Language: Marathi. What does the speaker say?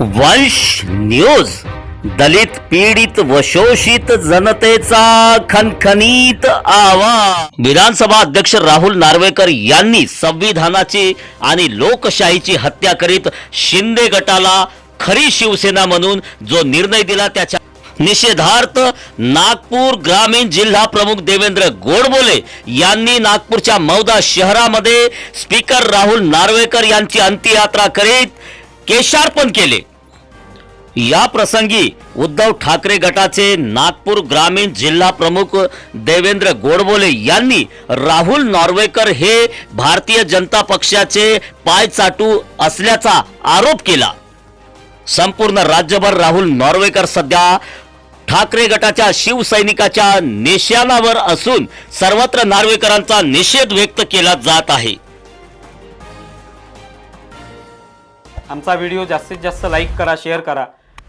वंश न्यूज. दलित पीडित व शोषित जनतेचा खनखनीत आवाज. विधानसभा अध्यक्ष राहुल नार्वेकर यांनी संविधानाची आणि लोकशाहीची हत्या करीत शिंदे गटाला खरी शिवसेना म्हणून जो निर्णय दिला त्याच्या निषेधार्थ नागपूर ग्रामीण जिल्हा प्रमुख देवेंद्र गोडबोले यांनी नागपूरच्या मौदा शहरामध्ये स्पीकर राहुल नार्वेकर यांची अंत्ययात्रा करीत केशार्पण केले. या प्रसंगी उद्धव ठाकरे गटाचे नागपूर ग्रामीण जिल्हा प्रमुख देवेंद्र गोडबोले यांनी राहुल नॉर्वेकर हे भारतीय जनता पक्षाचे पायचाटू असल्याचा आरोप केला. संपूर्ण राज्यभर राहुल नॉर्वेकर सध्या ठाकरे गटाच्या शिवसैनिकाच्या निशाणावर असून सर्वत्र नार्वेकरांचा निषेध व्यक्त केला जात आहे. आमचा व्हिडिओ जास्तीत जास्त लाईक करा शेअर करा.